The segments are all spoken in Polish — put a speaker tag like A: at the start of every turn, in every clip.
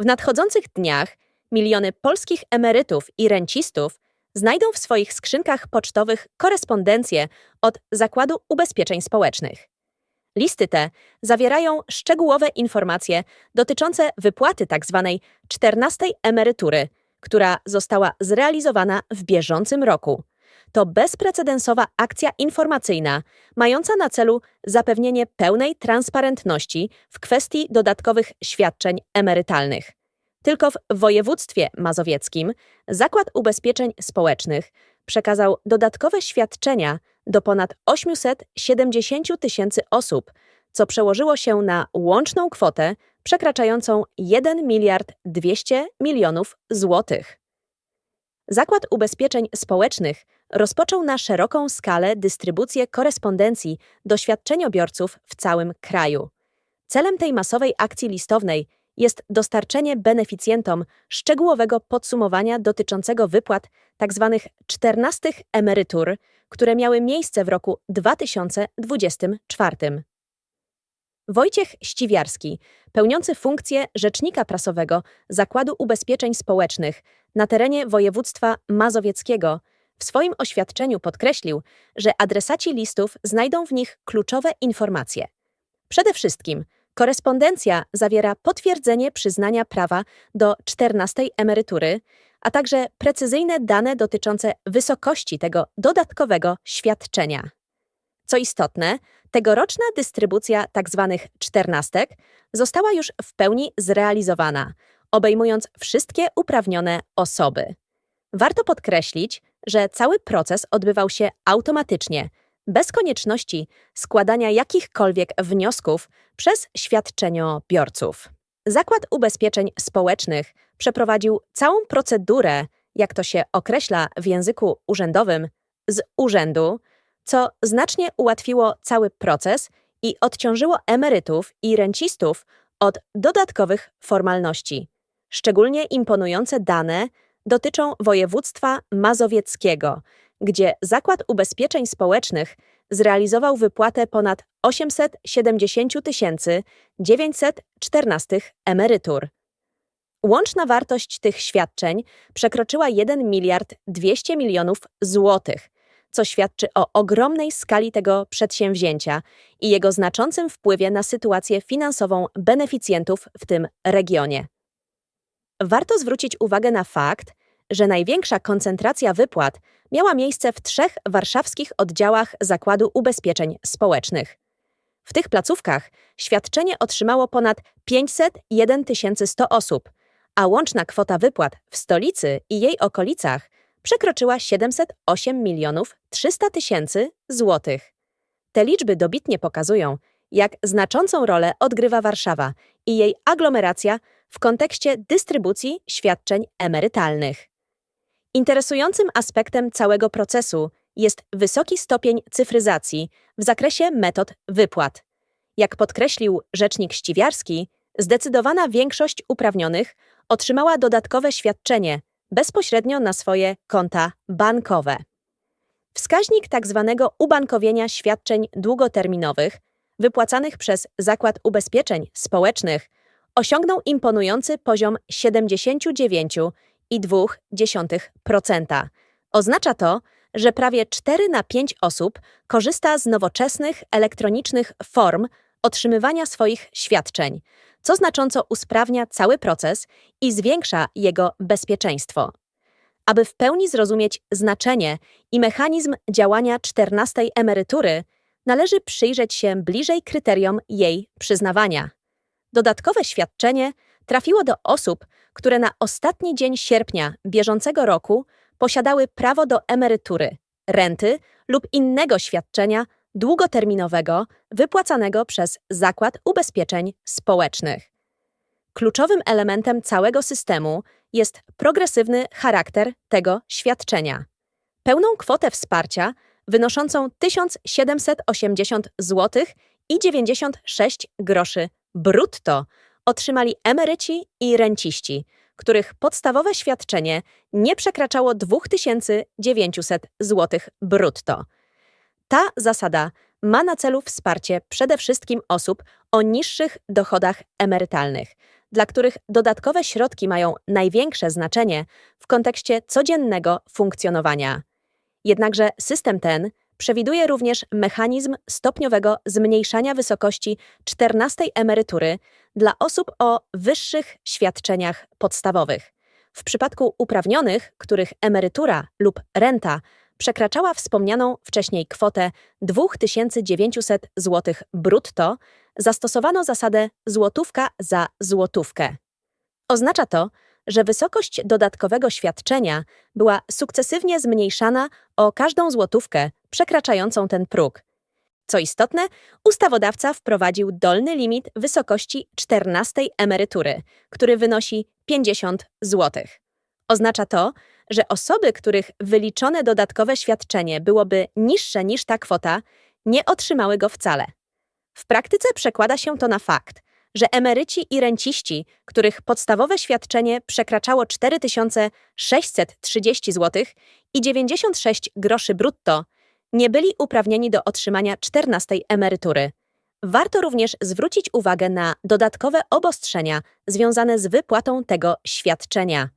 A: W nadchodzących dniach miliony polskich emerytów i rencistów znajdą w swoich skrzynkach pocztowych korespondencję od Zakładu Ubezpieczeń Społecznych. Listy te zawierają szczegółowe informacje dotyczące wypłaty tzw. 14 emerytury, która została zrealizowana w bieżącym roku. To bezprecedensowa akcja informacyjna mająca na celu zapewnienie pełnej transparentności w kwestii dodatkowych świadczeń emerytalnych. Tylko w województwie mazowieckim Zakład Ubezpieczeń Społecznych przekazał dodatkowe świadczenia do ponad 870 tysięcy osób, co przełożyło się na łączną kwotę przekraczającą 1 miliard 200 milionów złotych. Zakład Ubezpieczeń Społecznych rozpoczął na szeroką skalę dystrybucję korespondencji do świadczeniobiorców w całym kraju. Celem tej masowej akcji listownej jest dostarczenie beneficjentom szczegółowego podsumowania dotyczącego wypłat tzw. 14 emerytur, które miały miejsce w roku 2024. Wojciech Ściwiarski, pełniący funkcję rzecznika prasowego Zakładu Ubezpieczeń Społecznych na terenie województwa mazowieckiego, w swoim oświadczeniu podkreślił, że adresaci listów znajdą w nich kluczowe informacje. Przede wszystkim korespondencja zawiera potwierdzenie przyznania prawa do 14 emerytury, a także precyzyjne dane dotyczące wysokości tego dodatkowego świadczenia. Co istotne, tegoroczna dystrybucja tzw. czternastek została już w pełni zrealizowana, obejmując wszystkie uprawnione osoby. Warto podkreślić, że cały proces odbywał się automatycznie, bez konieczności składania jakichkolwiek wniosków przez świadczeniobiorców. Zakład Ubezpieczeń Społecznych przeprowadził całą procedurę, jak to się określa w języku urzędowym, z urzędu, co znacznie ułatwiło cały proces i odciążyło emerytów i rencistów od dodatkowych formalności. Szczególnie imponujące dane dotyczą województwa mazowieckiego, gdzie Zakład Ubezpieczeń Społecznych zrealizował wypłatę ponad 870 914 emerytur. Łączna wartość tych świadczeń przekroczyła 1 miliard 200 milionów złotych, co świadczy o ogromnej skali tego przedsięwzięcia i jego znaczącym wpływie na sytuację finansową beneficjentów w tym regionie. Warto zwrócić uwagę na fakt, że największa koncentracja wypłat miała miejsce w trzech warszawskich oddziałach Zakładu Ubezpieczeń Społecznych. W tych placówkach świadczenie otrzymało ponad 501 100 osób, a łączna kwota wypłat w stolicy i jej okolicach przekroczyła 708 milionów 300 tysięcy złotych. Te liczby dobitnie pokazują, jak znaczącą rolę odgrywa Warszawa i jej aglomeracja w kontekście dystrybucji świadczeń emerytalnych. Interesującym aspektem całego procesu jest wysoki stopień cyfryzacji w zakresie metod wypłat. Jak podkreślił rzecznik Ściwiarski, zdecydowana większość uprawnionych otrzymała dodatkowe świadczenie bezpośrednio na swoje konta bankowe. Wskaźnik tzw. Tak ubankowienia świadczeń długoterminowych wypłacanych przez Zakład Ubezpieczeń Społecznych osiągnął imponujący poziom 79,2%. Oznacza to, że prawie 4 na 5 osób korzysta z nowoczesnych elektronicznych form otrzymywania swoich świadczeń, co znacząco usprawnia cały proces i zwiększa jego bezpieczeństwo. Aby w pełni zrozumieć znaczenie i mechanizm działania 14 emerytury, należy przyjrzeć się bliżej kryteriom jej przyznawania. Dodatkowe świadczenie trafiło do osób, które na ostatni dzień sierpnia bieżącego roku posiadały prawo do emerytury, renty lub innego świadczenia długoterminowego wypłacanego przez Zakład Ubezpieczeń Społecznych. Kluczowym elementem całego systemu jest progresywny charakter tego świadczenia. Pełną kwotę wsparcia wynoszącą 1780 zł i 96 groszy brutto otrzymali emeryci i renciści, których podstawowe świadczenie nie przekraczało 2900 zł brutto. Ta zasada ma na celu wsparcie przede wszystkim osób o niższych dochodach emerytalnych, dla których dodatkowe środki mają największe znaczenie w kontekście codziennego funkcjonowania. Jednakże system ten przewiduje również mechanizm stopniowego zmniejszania wysokości 14 emerytury dla osób o wyższych świadczeniach podstawowych. W przypadku uprawnionych, których emerytura lub renta przekraczała wspomnianą wcześniej kwotę 2900 zł brutto, zastosowano zasadę złotówka za złotówkę. Oznacza to, że wysokość dodatkowego świadczenia była sukcesywnie zmniejszana o każdą złotówkę przekraczającą ten próg. Co istotne, ustawodawca wprowadził dolny limit wysokości 14 emerytury, który wynosi 50 zł. Oznacza to, że osoby, których wyliczone dodatkowe świadczenie byłoby niższe niż ta kwota, nie otrzymały go wcale. W praktyce przekłada się to na fakt, że emeryci i renciści, których podstawowe świadczenie przekraczało 4630 zł i 96 groszy brutto, nie byli uprawnieni do otrzymania 14 emerytury. Warto również zwrócić uwagę na dodatkowe obostrzenia związane z wypłatą tego świadczenia.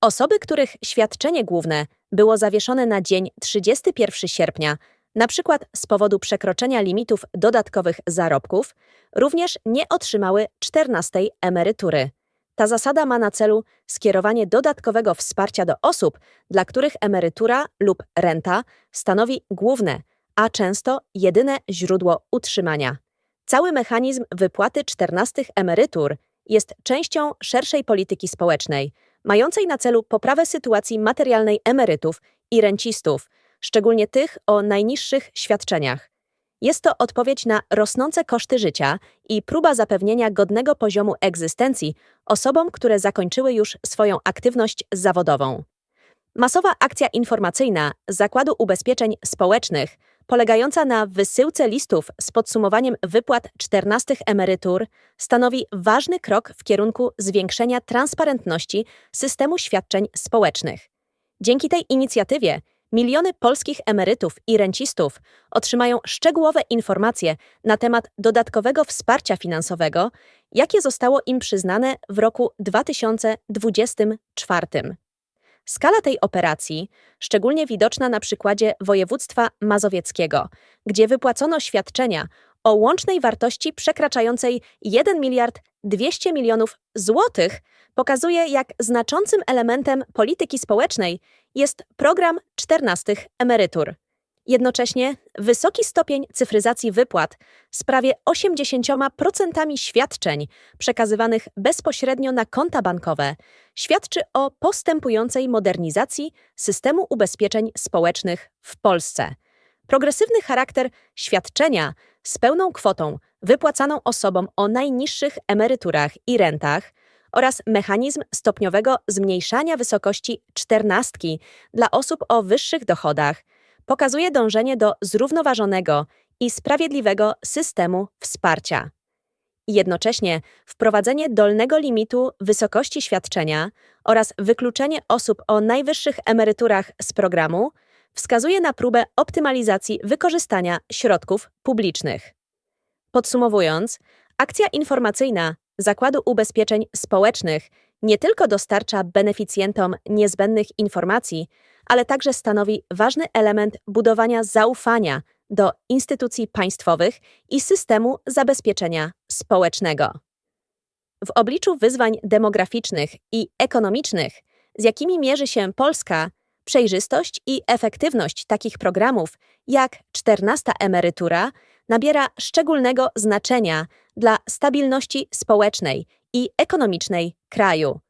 A: Osoby, których świadczenie główne było zawieszone na dzień 31 sierpnia, przykład z powodu przekroczenia limitów dodatkowych zarobków, również nie otrzymały 14 emerytury. Ta zasada ma na celu skierowanie dodatkowego wsparcia do osób, dla których emerytura lub renta stanowi główne, a często jedyne źródło utrzymania. Cały mechanizm wypłaty 14 emerytur jest częścią szerszej polityki społecznej, mającej na celu poprawę sytuacji materialnej emerytów i rencistów, szczególnie tych o najniższych świadczeniach. Jest to odpowiedź na rosnące koszty życia i próba zapewnienia godnego poziomu egzystencji osobom, które zakończyły już swoją aktywność zawodową. Masowa akcja informacyjna Zakładu Ubezpieczeń Społecznych, polegająca na wysyłce listów z podsumowaniem wypłat 14 emerytur, stanowi ważny krok w kierunku zwiększenia transparentności systemu świadczeń społecznych. Dzięki tej inicjatywie Miliony polskich emerytów i rencistów otrzymają szczegółowe informacje na temat dodatkowego wsparcia finansowego, jakie zostało im przyznane w roku 2024. Skala tej operacji, szczególnie widoczna na przykładzie województwa mazowieckiego, gdzie wypłacono świadczenia o łącznej wartości przekraczającej 1 miliard 200 milionów złotych, pokazuje, jak znaczącym elementem polityki społecznej jest program 14 emerytur. Jednocześnie wysoki stopień cyfryzacji wypłat z prawie 80% świadczeń przekazywanych bezpośrednio na konta bankowe świadczy o postępującej modernizacji systemu ubezpieczeń społecznych w Polsce. Progresywny charakter świadczenia z pełną kwotą wypłacaną osobom o najniższych emeryturach i rentach oraz mechanizm stopniowego zmniejszania wysokości czternastki dla osób o wyższych dochodach pokazuje dążenie do zrównoważonego i sprawiedliwego systemu wsparcia. Jednocześnie wprowadzenie dolnego limitu wysokości świadczenia oraz wykluczenie osób o najwyższych emeryturach z programu wskazuje na próbę optymalizacji wykorzystania środków publicznych. Podsumowując, akcja informacyjna Zakładu Ubezpieczeń Społecznych nie tylko dostarcza beneficjentom niezbędnych informacji, ale także stanowi ważny element budowania zaufania do instytucji państwowych i systemu zabezpieczenia społecznego. W obliczu wyzwań demograficznych i ekonomicznych, z jakimi mierzy się Polska, przejrzystość i efektywność takich programów jak 14 emerytura nabiera szczególnego znaczenia dla stabilności społecznej i ekonomicznej kraju.